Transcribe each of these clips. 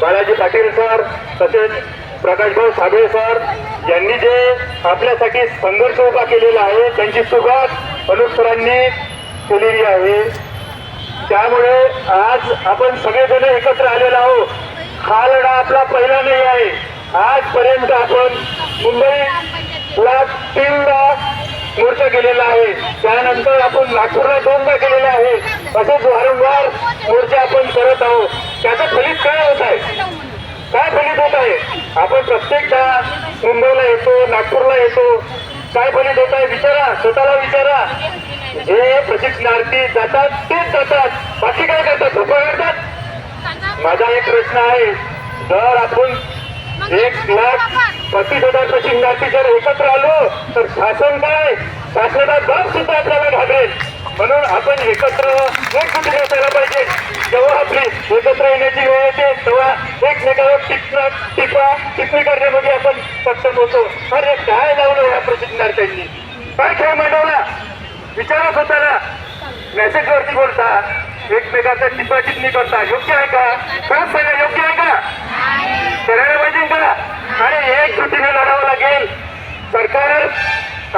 Balaji Patil sir तसेच प्रकाशभाऊ Sable sir यांनी जे आपल्यासाठी संघर्ष उभा केलेला आहे त्यांची सुगात अनुप सरांनी केलेली आहे. त्यामुळे आज आपण सगळेजण एकत्र आलेलो आहोत. हा लढा आपला पहिला नाही आहे. आजपर्यंत आपण मुंबईला तीनदा मोर्चा केलेला आहे. त्यानंतर आपण नागपूरला दोनदा केलेला आहे. तसेच वारंवार मोर्चा आपण करत आहोत. त्याचं फलित काय होत आहे? काय फलित होत आहे? आपण प्रत्येकदा मुंबईला येतो नागपूरला येतो. काय फलित होत आहे? विचारा. स्वतःला विचारा. जे प्रशिक्षणार्थी जातात तेच जातात. बाकी काय करतात? धोका करतात? माझा एक प्रश्न आहे. जर आपण एक लाख पस्तीस हजार प्रशिक्षणार्थी जर एकत्र आलो तर शासन काय? शासनाचा दर सुद्धा आपल्याला घाबरेल. म्हणून आपण एकत्र एकजुटी असायला पाहिजे. जेव्हा आपली एकत्र येण्याची वेळ येते तेव्हा एकमेकावर टिपणं टिपा टिप्पणी करण्यामध्ये आपण सक्षम होतो. अरे काय लावलं या प्रशिक्षणार्थ्यांनी? काय खेळ मांडवला? विचारा स्वतःला. मेसेज वरती बोलता. एकमेकाचा टिपा टिप्पणी करता. योग्य आहे का? काय सांगा? योग्य आहे का? करायला पाहिजे का? आणि एक लढावं लागेल. सरकार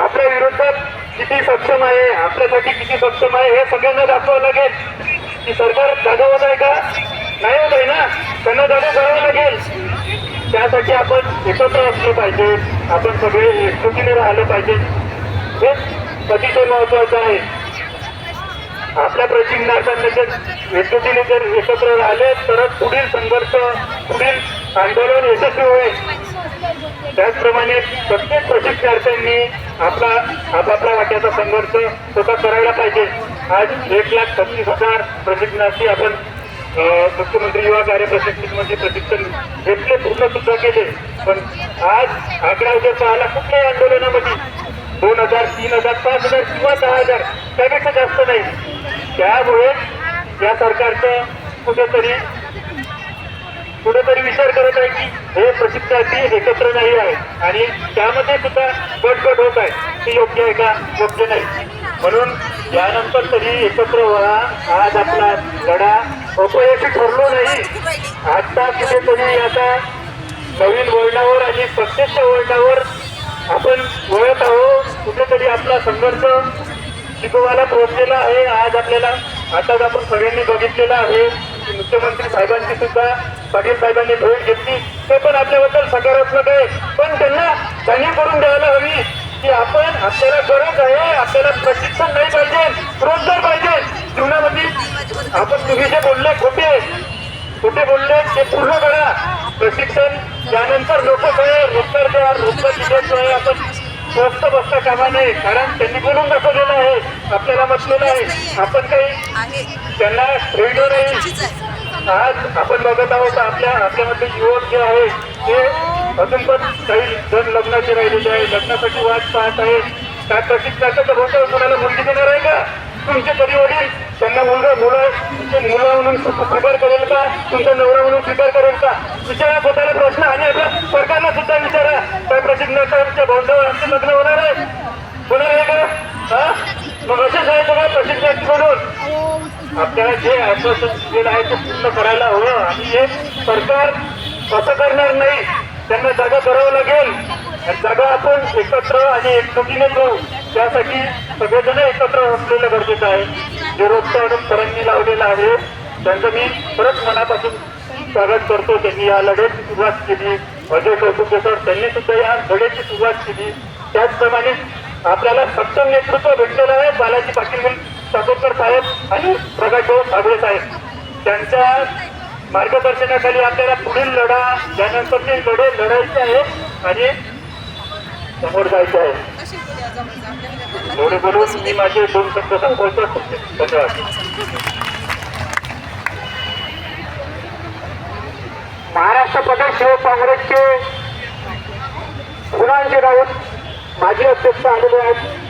आपल्या विरोधात किती सक्षम आहे? आपल्यासाठी किती सक्षम आहे? हे सगळ्यांना दाखवावं लागेल. की सरकार जागा आहे का? नाही होत आहे ना? त्यांना जागा करावं लागेल. त्यासाठी आपण एकत्र असलं पाहिजे. आपण सगळे एकजुटीने राहिलं पाहिजे. हेच अतिशय महत्वाचं आहे. आपल्या प्रशिक्षणार्थांना जर एकजुटीने जर एकत्र राहिले तरच पुढील संघर्ष पुढील आंदोलन यशस्वी होईल. त्याचप्रमाणे प्रत्येक प्रशिक्षणार्थ्यांनी आपला आपापला वाट्याचा संघर्ष स्वतः करायला पाहिजे. आज एक लाख पस्तीस हजार प्रशिक्षणार्थी आपण मुख्यमंत्री युवा कार्य प्रशिक्षणमध्ये प्रशिक्षण घेतले पूर्ण सुद्धा केले. पण आज आकडा जर पाहिला कुठल्याही आंदोलनामध्ये? दोन हजार तीन हजार पाच हजार किंवा दहा हजार त्यापेक्षा जास्त नाही. त्यामुळे या सरकारचं कुठेतरी कुठेतरी विचार करत आहे की हे प्रशिक्षणार्थी एकत्र नाही आहे आणि त्यामध्ये सुद्धा गटगट होत आहे. ते योग्य आहे का? योग्य नाही. म्हणून यानंतर तरी एकत्र व्हा. आज आपला लढा अपयशी ठरलो नाही. आता कुठेतरी आता नवीन वळणावर आणि प्रत्यक्ष वळणावर आपण वळत आहोत. कुठेतरी आपला संघर्ष शिकवायला पोहोचलेला आहे. आज आपल्याला आताच आपण सगळ्यांनी बघितलेला आहे. मुख्यमंत्री साहेबांची सुद्धा पाटील साहेबांनी भेट घेतली. ते पण आपल्याबद्दल सकारात्मक आहे. पण त्यांना जाणीव करून द्यायला हवी की आपण आपल्याला गरज आहे आपल्याला प्रशिक्षण नाही पाहिजे रोजगार पाहिजे. जीवनामध्ये आपण तुम्ही जे बोलले खोटे. कुठे बोलले ते पूर्ण करा. प्रशिक्षण त्यानंतर लोक काय रोजगार द्या रोजगार दिल्याशिवाय आपण स्वस्त बसता कामा नये कारण त्यांनी बोलून दाखवलेलं आहे. आपल्याला म्हटलेलं आहे. आपण काही त्यांना रेडिओ नाही. आज आपण बघत आहोत आपल्या आपल्यामध्ये युवक जे आहे ते अजून पण काही जण लग्नाचे राहिलेले आहे. लग्नासाठी वाट पाहत आहे. काय प्रशिक्षणाचं भविष्य कोणाला मुलगी देणार आहे का? तुमचे कधी वडील? त्यांना मुलगा मुलं तुमचे मुलं म्हणून स्वीकार करेल का? तुमचा नवरा म्हणून स्वीकार करेल का? विचारा स्वतःला प्रश्न. आणि आपल्या सरकारला सुद्धा विचारा काय प्रशिक्षणाच्या लग्न होणार आहे. होणार आहे का हा? मग असेच आहे बघा प्रशिक्षक म्हणून. आपल्याला जे आश्वासन दिलेलं आहे ते पूर्ण करायला हवं. आणि हे सरकार असं करणार नाही. त्यांना जागा करावं लागेल. आणि जागा आपण एकत्र आणि एकजुटीने करू त्यासाठी सगळेजण एकत्र असलेलं गरजेचं आहे. जे रोजचं सरांनी लावलेलं आहे त्यांचं मी परत मनापासून स्वागत करतो. त्यांनी या लढ्यात सुरुवात केली. अजय कौतुक त्यांनी सुद्धा या धड्याची सुरुवात केली. त्याचप्रमाणे आपल्याला सक्षम नेतृत्व भेटलेलं आहे बालाजी पाटील चाकोरकर साहेब आणि प्रकाशभाऊ साबळे साहेब. त्यांच्या मार्गदर्शनाखाली आपल्याला पुढील लढा त्यानंतरचे लढे लढायचे आहे आणि समोर जायचे आहे एवढे बोलून मी माझे दोन शब्द संपवतो धन्यवाद. राष्ट्रपती शिव काँग्रेसचे गुणांचे राऊत माजी अध्यक्ष आलेले आहेत.